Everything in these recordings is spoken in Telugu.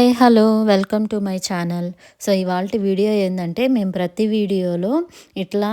Hi hello welcome to my channel. So ఇవాళ వీడియో ఏంటంటే మేము ప్రతి వీడియోలో ఇట్లా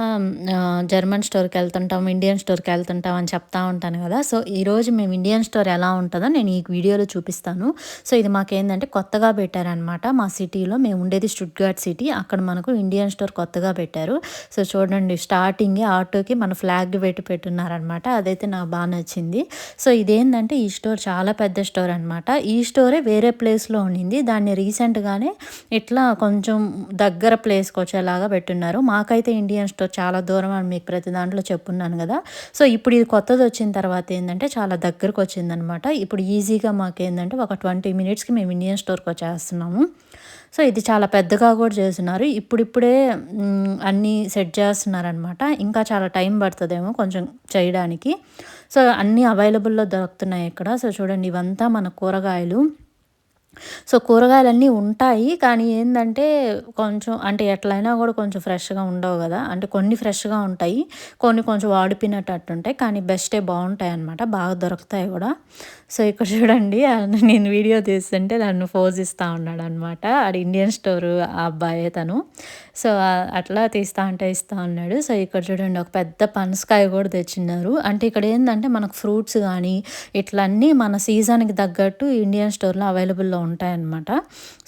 జర్మన్ స్టోర్కి వెళ్తుంటాం ఇండియన్ స్టోర్కి వెళ్తుంటాం అని చెప్తా ఉంటాను కదా. సో ఈరోజు మేము ఇండియన్ స్టోర్ ఎలా ఉంటుందో నేను ఈ వీడియోలో చూపిస్తాను. సో ఇది మాకేంటంటే కొత్తగా పెట్టారనమాట మా సిటీలో మేము ఉండేది స్టుడ్గార్డ్ సిటీ. అక్కడ మనకు ఇండియన్ స్టోర్ కొత్తగా పెట్టారు. సో చూడండి స్టార్టింగే ఆటోకి మన ఫ్లాగ్ పెట్టి పెట్టున్నారనమాట అదైతే నాకు బాగా నచ్చింది. సో ఇదేంటంటే ఈ స్టోర్ చాలా పెద్ద స్టోర్ అనమాట ఈ స్టోరే వేరే ప్లేస్లో ఉండింది. దాన్ని రీసెంట్గానే ఇట్లా కొంచెం దగ్గర ప్లేస్కి వచ్చేలాగా పెట్టున్నారు. మాకైతే ఇండియన్ స్టోర్ చాలా దూరం అని మీకు ప్రతి దాంట్లో చెప్పున్నాను కదా. సో ఇప్పుడు ఇది కొత్తది వచ్చిన తర్వాత ఏంటంటే చాలా దగ్గరకు వచ్చిందనమాట. ఇప్పుడు ఈజీగా మాకు ఏంటంటే ఒక ట్వంటీ మినిట్స్కి మేము ఇండియన్ స్టోర్కి వచ్చేస్తున్నాము. సో ఇది చాలా పెద్దగా కూడా చేస్తున్నారు. ఇప్పుడిప్పుడే అన్నీ సెట్ చేస్తున్నారనమాట. ఇంకా చాలా టైం పడుతుందేమో కొంచెం చేయడానికి. సో అన్నీ అవైలబుల్లో దొరుకుతున్నాయి ఇక్కడ. సో చూడండి ఇవంతా మన కూరగాయలు. సో కూరగాయలన్నీ ఉంటాయి కానీ ఏంటంటే కొంచెం అంటే ఎట్లయినా కూడా కొంచెం ఫ్రెష్గా ఉండవు కదా. అంటే కొన్ని ఫ్రెష్గా ఉంటాయి కొన్ని కొంచెం వాడిపోయినట్టు అట్టు ఉంటాయి కానీ బెస్టే బాగుంటాయి అన్నమాట బాగా దొరుకుతాయి కూడా. సో ఇక్కడ చూడండి నేను వీడియో తీస్తుంటే నన్ను ఫోజ్ ఇస్తూ ఉన్నాడు అనమాట అది ఇండియన్ స్టోర్ ఆ అబ్బాయే తను. సో అట్లా తీస్తా అంటే ఇస్తా ఉన్నాడు సో ఇక్కడ చూడండి ఒక పెద్ద పనసకాయ కూడా తెచ్చినారు అంటే ఇక్కడ ఏంటంటే మనకు ఫ్రూట్స్ కానీ ఇట్లా అన్నీ మన సీజన్కి తగ్గట్టు ఇండియన్ స్టోర్లో అవైలబుల్లో ఉంటాయన్నమాట.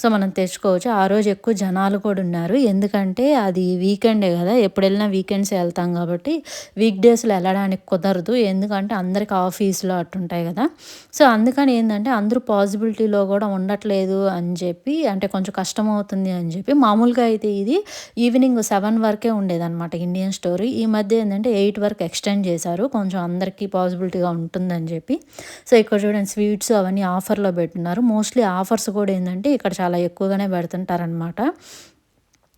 సో మనం తెచ్చుకోవచ్చు. ఆ రోజు ఎక్కువ జనాలు కూడా ఉన్నారు. ఎందుకంటే అది వీకెండే కదా. ఎప్పుడు వెళ్ళినా వీకెండ్స్ వెళ్తాం కాబట్టి వీక్ డేస్లో వెళ్ళడానికి కుదరదు. ఎందుకంటే అందరికి ఆఫీస్లో అట్టుంటాయి కదా. సో అందుకని ఏంటంటే అందరూ పాసిబిలిటీలో కూడా ఉండట్లేదు అని చెప్పి అంటే కొంచెం కష్టం అవుతుంది అని చెప్పి మామూలుగా అయితే ఇది ఈవినింగ్ సెవెన్ వరకే ఉండేదన్నమాట ఇండియన్ స్టోరీ. ఈ మధ్య ఏంటంటే ఎయిట్ వరకు ఎక్స్టెండ్ చేశారు. కొంచెం అందరికీ పాసిబిలిటీగా ఉంటుందని చెప్పి. సో ఇక్కడ చూడండి స్వీట్స్ అవన్నీ ఆఫర్లో పెట్టున్నారు. మోస్ట్లీ ఆఫర్స్ కూడా ఏంటంటే ఇక్కడ చాలా ఎక్కువగానే పెడుతుంటారనమాట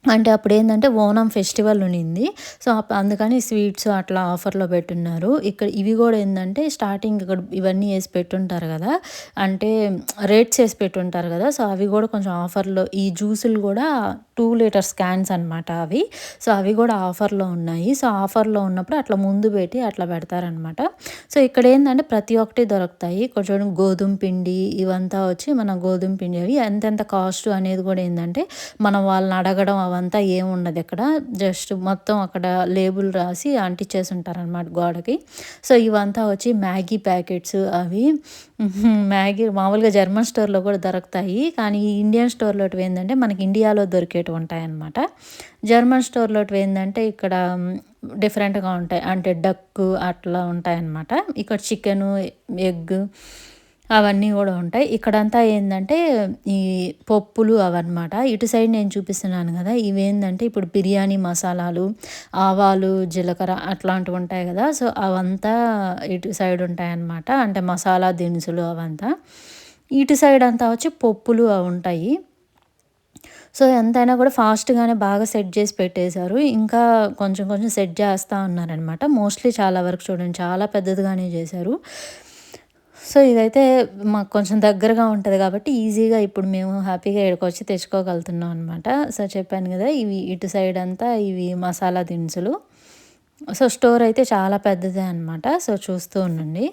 అంటే అప్పుడు ఏంటంటే ఓనం ఫెస్టివల్ ఉన్నింది సో అప్- అందుకని స్వీట్స్ అట్లా ఆఫర్లో పెట్టున్నారు. ఇక్కడ ఇవి కూడా ఏంటంటే స్టార్టింగ్ ఇక్కడ ఇవన్నీ వేసి పెట్టుంటారు కదా. అంటే రేట్స్ వేసి పెట్టుంటారు కదా. సో అవి కూడా కొంచెం ఆఫర్లో ఈ జ్యూసులు కూడా టూ లీటర్స్ క్యాన్స్ అనమాట అవి. సో అవి కూడా ఆఫర్లో ఉన్నాయి. సో ఆఫర్లో ఉన్నప్పుడు అట్లా ముందు పెట్టి అట్లా పెడతారనమాట సో ఇక్కడ ఏంటంటే ప్రతి ఒక్కటి దొరుకుతాయి. కొంచెం గోధుమ పిండి ఇవంతా వచ్చి మన గోధుమ పిండి అవి ఎంతెంత కాస్ట్ అనేది కూడా ఏంటంటే మనం వాళ్ళని అడగడం అవంతా ఏముండదు ఇక్కడ జస్ట్ మొత్తం అక్కడ లేబుల్ రాసి అంటించేసి ఉంటారనమాట గోడకి. సో ఇవంతా వచ్చి మ్యాగీ ప్యాకెట్స్ అవి. మ్యాగీ మామూలుగా జర్మన్ స్టోర్లో కూడా దొరుకుతాయి. కానీ ఇండియన్ స్టోర్లో ఏంటంటే మనకి ఇండియాలో దొరికేటివి ఉంటాయన్నమాట. జర్మన్ స్టోర్లో ఏంటంటే ఇక్కడ డిఫరెంట్గా ఉంటాయి. అంటే డక్ అట్లా ఉంటాయన్నమాట. ఇక్కడ చికెను ఎగ్ అవన్నీ కూడా ఉంటాయి. ఇక్కడంతా ఏంటంటే ఈ పప్పులు అవన్నమాట. ఇటు సైడ్ నేను చూపిస్తున్నాను కదా ఇవేంటంటే ఇప్పుడు బిర్యానీ మసాలాలు ఆవాలు జీలకర్ర అట్లాంటివి ఉంటాయి కదా సో అవంతా ఇటు సైడ్ ఉంటాయన్నమాట. అంటే మసాలా దినుసులు అవంతా. ఇటు సైడ్ అంతా వచ్చి పప్పులు అవి ఉంటాయి. సో ఎంతైనా కూడా ఫాస్ట్గానే బాగా సెట్ చేసి పెట్టేశారు. ఇంకా కొంచెం కొంచెం సెట్ చేస్తూ ఉన్నారనమాట మోస్ట్లీ చాలా వరకు చూడండి చాలా పెద్దదిగానే చేశారు. సో ఇదైతే మాకు కొంచెం దగ్గరగా ఉంటుంది కాబట్టి ఈజీగా ఇప్పుడు మేము హ్యాపీగా ఇక్కడికి వచ్చి తెచ్చుకోగలుగుతున్నాం అనమాట సో చెప్పాను కదా ఇవి ఇటు సైడ్ అంతా ఇవి మసాలా దినుసులు. సో స్టోర్ అయితే చాలా పెద్దదే అనమాట సో చూస్తూ ఉండండి.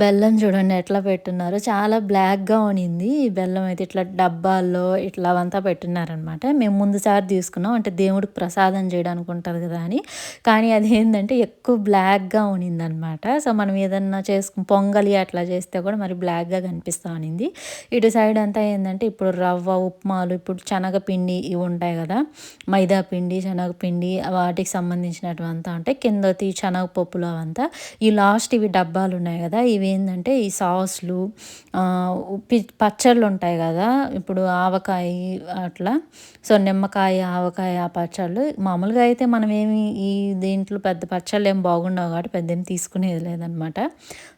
బెల్లం చూడండి ఎట్లా పెట్టున్నారు చాలా బ్లాక్గా ఉనింది. ఈ బెల్లం అయితే ఇట్లా డబ్బాల్లో ఇట్లా అవంతా పెట్టున్నారనమాట మేము ముందుసారి తీసుకున్నాం. అంటే దేవుడికి ప్రసాదం చేయడానికి ఉంటుంది కదా అని. కానీ అది ఏంటంటే ఎక్కువ బ్లాక్గా ఉనిందనమాట. సో మనం ఏదన్నా చేసుకు పొంగలి అట్లా చేస్తే కూడా మరి బ్లాక్గా కనిపిస్తూ ఉనింది. ఇటు సైడ్ అంతా ఏంటంటే ఇప్పుడు రవ్వ ఉప్మాలు ఇప్పుడు శనగపిండి ఇవి ఉంటాయి కదా. మైదా పిండి శనగపిండి వాటికి సంబంధించినటువంతా అంతా ఉంటాయి. కింద తీ శనగపప్పులు అవంతా. ఈ లాస్ట్ ఇవి డబ్బాలు ఉన్నాయి కదా. ఇవి ఏంటంటే ఈ సాస్లు పచ్చళ్ళు ఉంటాయి కదా ఇప్పుడు ఆవకాయ అట్లా. సో నిమ్మకాయ ఆవకాయ ఆ పచ్చళ్ళు. మామూలుగా అయితే మనం ఏమి ఈ దీంట్లో పెద్ద పచ్చళ్ళు ఏం బాగుండవు కాబట్టి పెద్ద ఏం తీసుకునేది లేదనమాట.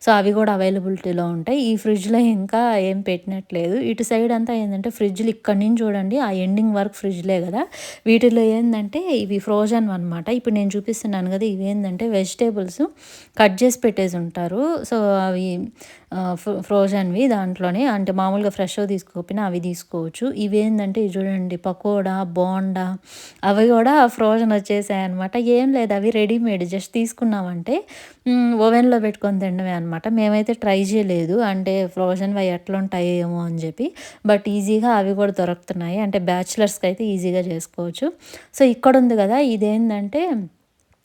సో అవి కూడా అవైలబిలిటీలో ఉంటాయి. ఈ ఫ్రిడ్జ్లో ఇంకా ఏం పెట్టినట్లేదు. ఇటు సైడ్ అంతా ఏంటంటే ఫ్రిడ్జ్లు ఇక్కడి నుంచి చూడండి ఆ ఎండింగ్ వరకు ఫ్రిడ్జ్లే కదా. వీటిలో ఏంటంటే ఇవి ఫ్రోజన్ అనమాట ఇప్పుడు నేను చూపిస్తున్నాను కదా ఇవి ఏంటంటే వెజిటేబుల్స్ కట్ చేసి పెట్టేసి ఉంటారు. సో అవి అవి ఫ్రోజన్వి దాంట్లోనే అంటే మామూలుగా ఫ్రెష్ తీసుకోకపోయినా అవి తీసుకోవచ్చు. ఇవి ఏంటంటే చూడండి పకోడా బోండా అవి కూడా ఫ్రోజన్ వచ్చేసాయి అనమాట ఏం లేదు అవి రెడీమేడ్ జస్ట్ తీసుకున్నామంటే ఓవెన్లో పెట్టుకొని తినడమే అనమాట మేమైతే ట్రై చేయలేదు అంటే ఫ్రోజన్వి అవి ఎట్లా ఉంటాయి ఏమో అని చెప్పి బట్ ఈజీగా అవి కూడా దొరుకుతున్నాయి. అంటే బ్యాచిలర్స్కి అయితే ఈజీగా చేసుకోవచ్చు. సో ఇక్కడ ఉంది కదా ఇదేంటంటే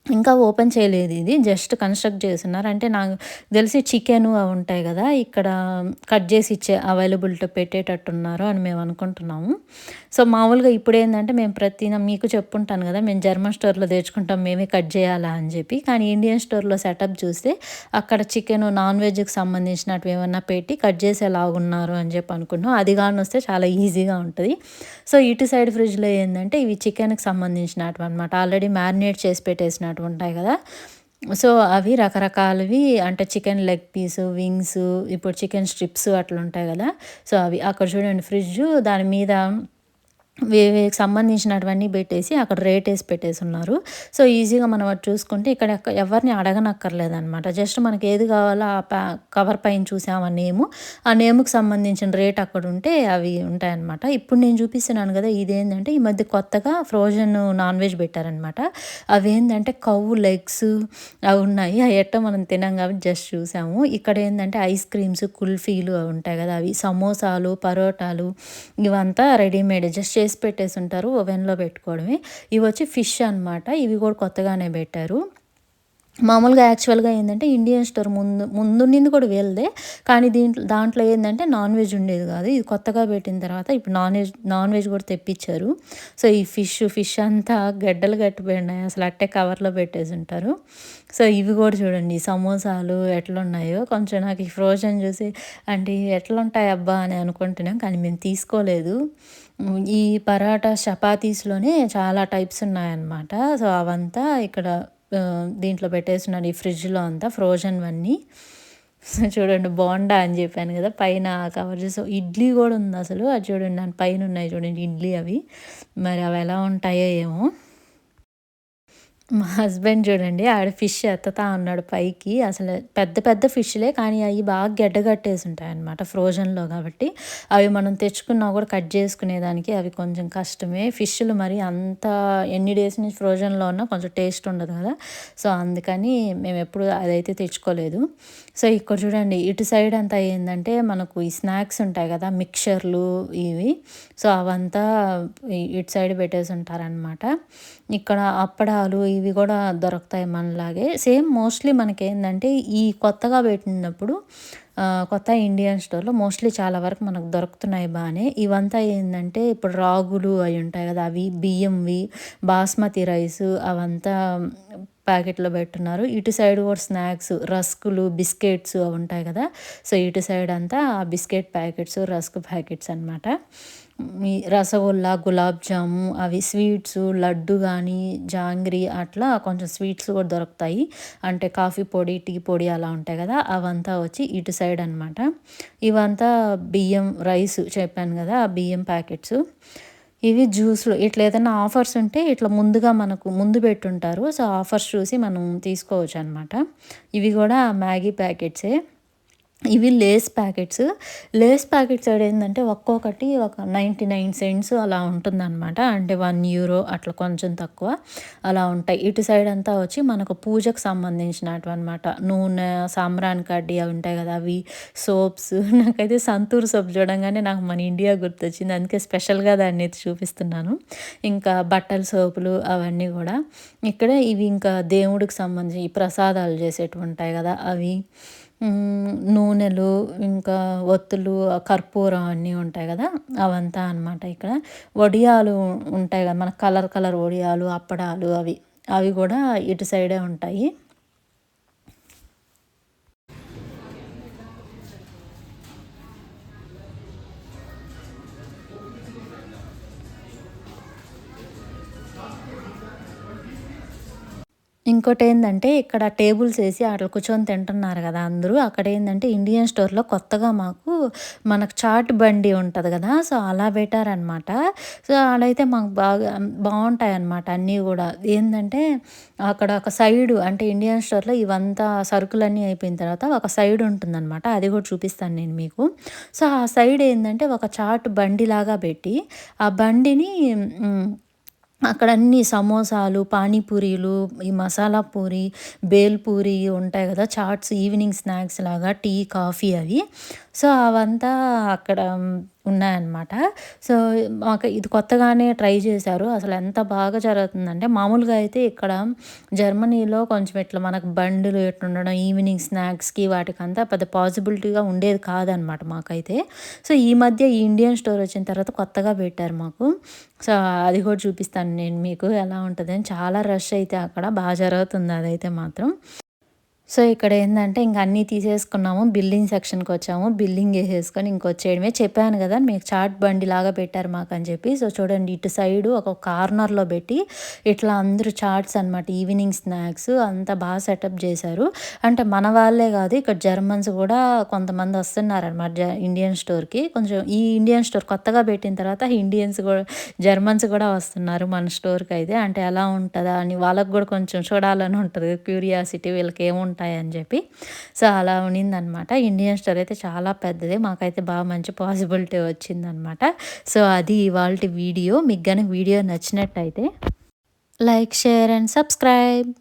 ఇంకా ఓపెన్ చేయలేదు ఇది. జస్ట్ కన్స్ట్రక్ట్ చేస్తున్నారు. అంటే నాకు తెలిసి చికెన్ అవి ఉంటాయి కదా ఇక్కడ కట్ చేసి ఇచ్చే అవైలబిలిటీ పెట్టేటట్టున్నారు అని మేము అనుకుంటున్నాము. సో మామూలుగా ఇప్పుడు ఏంటంటే మేము ప్రతి మీకు చెప్పుంటాను కదా మేము జర్మన్ స్టోర్లో తెచ్చుకుంటాం మేమే కట్ చేయాలా అని చెప్పి. కానీ ఇండియన్ స్టోర్లో సెటప్ చూస్తే అక్కడ చికెన్ నాన్ వెజ్కి సంబంధించినట్టు ఏమన్నా పెట్టి కట్ చేసేలాగున్నారు అని చెప్పి అనుకున్నాం అది కానీ వస్తే చాలా ఈజీగా ఉంటుంది. సో ఇటు సైడ్ ఫ్రిడ్జ్లో ఏంటంటే ఇవి చికెన్కి సంబంధించినట్టు అనమాట ఆల్రెడీ మ్యారినేట్ చేసి పెట్టేసిన అటు ఉంటాయి కదా. సో అవి రకరకాలవి అంటే చికెన్ లెగ్ పీస్ వింగ్స్ ఇప్పుడు చికెన్ స్ట్రిప్స్ అట్లా ఉంటాయి కదా. సో అవి అక్కడ చూడండి ఫ్రిడ్జ్ దాని మీద సంబంధించినటువన్నీ పెట్టేసి అక్కడ రేట్ వేసి పెట్టేసి ఉన్నారు సో ఈజీగా మనం అది చూసుకుంటే ఇక్కడ ఎవరిని అడగనక్కర్లేదనమాట జస్ట్ మనకి ఏది కావాలో ఆ ప్యా కవర్ పైన చూసాం ఆ నేము. ఆ నేముకి సంబంధించిన రేట్ అక్కడ ఉంటే అవి ఉంటాయన్నమాట. ఇప్పుడు నేను చూపిస్తున్నాను కదా ఇదేంటంటే ఈ మధ్య కొత్తగా ఫ్రోజన్ నాన్ వెజ్ పెట్టారనమాట అవి ఏంటంటే కవ్వు లెగ్స్ అవి ఉన్నాయి. అవి ఎట్ట మనం తినాం కాబట్టి జస్ట్ చూసాము. ఇక్కడ ఏంటంటే ఐస్ క్రీమ్స్ కుల్ఫీలు అవి ఉంటాయి కదా అవి సమోసాలు పరోటాలు ఇవంతా రెడీమేడ్. జస్ట్ చేసి పెట్టేసి ఉంటారు ఓవెన్లో పెట్టుకోవడమే. ఇవి వచ్చి ఫిష్ అనమాట ఇవి కూడా కొత్తగానే పెట్టారు. మామూలుగా యాక్చువల్గా ఏంటంటే ఇండియన్ స్టోర్ ముందు ముందుండింది కూడా వీళ్ళదే. కానీ దీంట్లో దాంట్లో ఏంటంటే నాన్ వెజ్ ఉండేది కాదు. ఇది కొత్తగా పెట్టిన తర్వాత ఇప్పుడు నాన్ వెజ్ నాన్ వెజ్ కూడా తెప్పించారు. సో ఈ ఫిష్ ఫిష్ అంతా గడ్డలు కట్టిపోయినాయి. అసలు అట్టే కవర్లో పెట్టేసి ఉంటారు. సో ఇవి కూడా చూడండి సమోసాలు ఎట్లున్నాయో కొంచెం నాకు ఈ ఫ్రోజన్ చూసి అంటే ఎట్లుంటాయి అబ్బా? అని అనుకుంటున్నాం. కానీ మేము తీసుకోలేదు. ఈ పరాటా చపాతీస్లోనే చాలా టైప్స్ ఉన్నాయన్నమాట. సో అవంతా ఇక్కడ దీంట్లో పెట్టేస్తున్నాను ఈ ఫ్రిడ్జ్లో అంతా ఫ్రోజన్వన్నీ చూడండి బోండా అని చెప్పాను కదా పైన కవర్ చేసి. ఇడ్లీ కూడా ఉంది అసలు. అది చూడండి దాని పైన ఉన్నాయి చూడండి ఇడ్లీ అవి. మరి అవి ఎలా ఉంటాయో ఏమో. మా హస్బెండ్ చూడండి ఆడ ఫిష్ ఎత్తుతా ఉన్నాడు పైకి. అసలు పెద్ద పెద్ద ఫిష్లే కానీ అవి బాగా గడ్డగట్టేసి ఉంటాయి అనమాట ఫ్రోజన్లో కాబట్టి. అవి మనం తెచ్చుకున్నా కూడా కట్ చేసుకునేదానికి అవి కొంచెం కష్టమే. ఫిష్లు మరి అంత ఎన్ని డేస్ నుంచి ఫ్రోజన్లో ఉన్నా కొంచెం టేస్ట్ ఉండదు కదా. సో అందుకని మేము ఎప్పుడు అదైతే తెచ్చుకోలేదు. సో ఇక్కడ చూడండి ఇటు సైడ్ అంతా ఏంటంటే మనకు ఈ స్నాక్స్ ఉంటాయి కదా మిక్చర్లు ఇవి. సో అవంతా ఇటు సైడ్ పెట్టేసి ఉంటారనమాట ఇక్కడ అప్పడాలు ఇవి ఇవి కూడా దొరుకుతాయి మనలాగే. సేమ్ మోస్ట్లీ మనకి ఏంటంటే ఈ కొత్తగా పెట్టినప్పుడు కొత్త ఇండియన్ స్టోర్లో మోస్ట్లీ చాలా వరకు మనకు దొరుకుతున్నాయి బాగానే. ఇవంతా ఏంటంటే ఇప్పుడు రాగులు అవి ఉంటాయి కదా అవి బియ్యంవి బాస్మతి రైస్ అవంతా ప్యాకెట్లో పెట్టున్నారు. ఇటు సైడ్ కూడా స్నాక్స్ రస్కులు బిస్కెట్స్ అవి ఉంటాయి కదా. సో ఇటు సైడ్ అంతా ఆ బిస్కెట్ ప్యాకెట్స్ రస్క్ ప్యాకెట్స్ అనమాట రసగుల్లా గులాబ్ జాము అవి స్వీట్స్ లడ్డు కానీ జాంగ్రీ అట్లా కొంచెం స్వీట్స్ కూడా దొరుకుతాయి. అంటే కాఫీ పొడి టీ పొడి అలా ఉంటాయి కదా అవంతా వచ్చి ఇటు సైడ్ అనమాట ఇవంతా బియ్యం రైస్ చెప్పాను కదా ఆ బియ్యం ప్యాకెట్స్. ఇవి జ్యూస్లు ఇట్లా ఏదైనా ఆఫర్స్ ఉంటే ఇట్లా ముందుగా మనకు ముందు పెట్టుంటారు. సో ఆఫర్స్ చూసి మనం తీసుకోవచ్చు అనమాట ఇవి కూడా మ్యాగీ ప్యాకెట్సే. ఇవి లేస్ ప్యాకెట్స్. లేస్ ప్యాకెట్స్ ఏంటంటే ఒక్కొక్కటి ఒక నైంటీ నైన్ సెంట్స్ అలా ఉంటుందన్నమాట. అంటే వన్ యూరో అట్లా కొంచెం తక్కువ అలా ఉంటాయి. ఇటు సైడ్ అంతా వచ్చి మనకు పూజకు సంబంధించినట్టు అనమాట నూనె సాంబ్రాన్ కడ్డీ అవి ఉంటాయి కదా అవి సోప్స్. నాకైతే సంతూర్ సోప్ చూడంగానే నాకు మన ఇండియా గుర్తొచ్చింది. అందుకే స్పెషల్గా దాన్ని చూపిస్తున్నాను. ఇంకా బట్టల సోపులు అవన్నీ కూడా. ఇక్కడ ఇవి ఇంకా దేవుడికి సంబంధించి ప్రసాదాలు చేసేటివి ఉంటాయి కదా అవి. నూనెలు ఇంకా ఒత్తులు కర్పూరం అన్నీ ఉంటాయి కదా అవంతా అనమాట ఇక్కడ. వడియాలు ఉంటాయి కదా మన కలర్ కలర్ వడియాలు అప్పడాలు అవి. అవి కూడా ఇటు సైడే ఉంటాయి. ఇంకోటేందంటే ఇక్కడ టేబుల్స్ వేసి అట్లా కూర్చొని తింటున్నారు కదా అందరూ. అక్కడ ఏంటంటే ఇండియన్ స్టోర్‌లో కొత్తగా మాకు మనకు చాట్ బండి ఉంటుంది కదా సో, అలా పెట్టారనమాట. సో, అడైతే మాకు బాగా బావుంటాయన్నమాట అన్నీ కూడా ఏంటంటే అక్కడ ఒక సైడు అంటే ఇండియన్ స్టోర్‌లో ఇవంతా సరుకులన్నీ అయిపోయిన తర్వాత ఒక సైడ్ ఉంటుందనమాట. అది కూడా చూపిస్తాను నేను మీకు. సో, ఆ సైడ్ ఏంటంటే ఒక చాట్ బండిలాగా పెట్టి ఆ బండిని అక్కడ అన్ని సమోసాలు, పానీపూరీలు, ఈ మసాలా పూరి, బేల్ పూరి ఉంటాయి కదా చాట్స్ ఈవినింగ్ స్నాక్స్ లాగా టీ, కాఫీ అవి. సో, అవంతా అక్కడ ఉన్నాయన్నమాట. సో, మాకు ఇది కొత్తగానే ట్రై చేశారు. అసలు ఎంత బాగా జరుగుతుందంటే మామూలుగా అయితే ఇక్కడ జర్మనీలో కొంచెం ఇట్లా మనకు బండులు ఇట్లుండడం ఈవినింగ్ స్నాక్స్‌కి వాటికంతా పెద్ద పాసిబిలిటీగా ఉండేది కాదనమాట మాకైతే. సో, ఈ మధ్య ఈ ఇండియన్ స్టోర్ వచ్చిన తర్వాత కొత్తగా పెట్టారు మాకు. సో, అది కూడా చూపిస్తాను నేను మీకు ఎలా ఉంటుందని చాలా రష్ అయితే అక్కడ బాగా జరుగుతుంది అదైతే మాత్రం. సో, ఇక్కడ ఏంటంటే ఇంక అన్నీ తీసేసుకున్నాము. బిల్లింగ్ సెక్షన్‌కొచ్చాము. బిల్లింగ్ వేసేసుకొని ఇంకొచ్చేయడమే. చెప్పాను కదా మీకు చాట్ బండిలాగా పెట్టారు మాకు అని చెప్పి. సో, చూడండి ఇటు సైడు ఒక కార్నర్‌లో పెట్టి ఇట్లా అందరూ చాట్స్ అనమాట. ఈవినింగ్ స్నాక్స్ అంతా బాగా సెటప్ చేశారు అంటే మన వాళ్ళే కాదు ఇక్కడ జర్మన్స్ కూడా కొంతమంది వస్తున్నారనమాట జ ఇండియన్ స్టోర్‌కి. కొంచెం ఈ ఇండియన్ స్టోర్ కొత్తగా పెట్టిన తర్వాత ఇండియన్స్ కూడా జర్మన్స్ కూడా వస్తున్నారు మన స్టోర్కి అయితే అంటే ఎలా ఉంటుందా అని వాళ్ళకి కూడా కొంచెం చూడాలని ఉంటుంది క్యూరియాసిటీ వీళ్ళకి ఏముంటుంది ఉంటాయని చెప్పి. సో, అలా ఉన్నిందనమాట. ఇండియన్ స్టోర్ అయితే చాలా పెద్దది. మాకైతే బాగా మంచి పాసిబిలిటీ వచ్చిందనమాట. సో, అది ఇవాల్టి వీడియో. మీకు గనక వీడియో నచ్చినట్టయితే లైక్, షేర్ అండ్ సబ్స్క్రైబ్.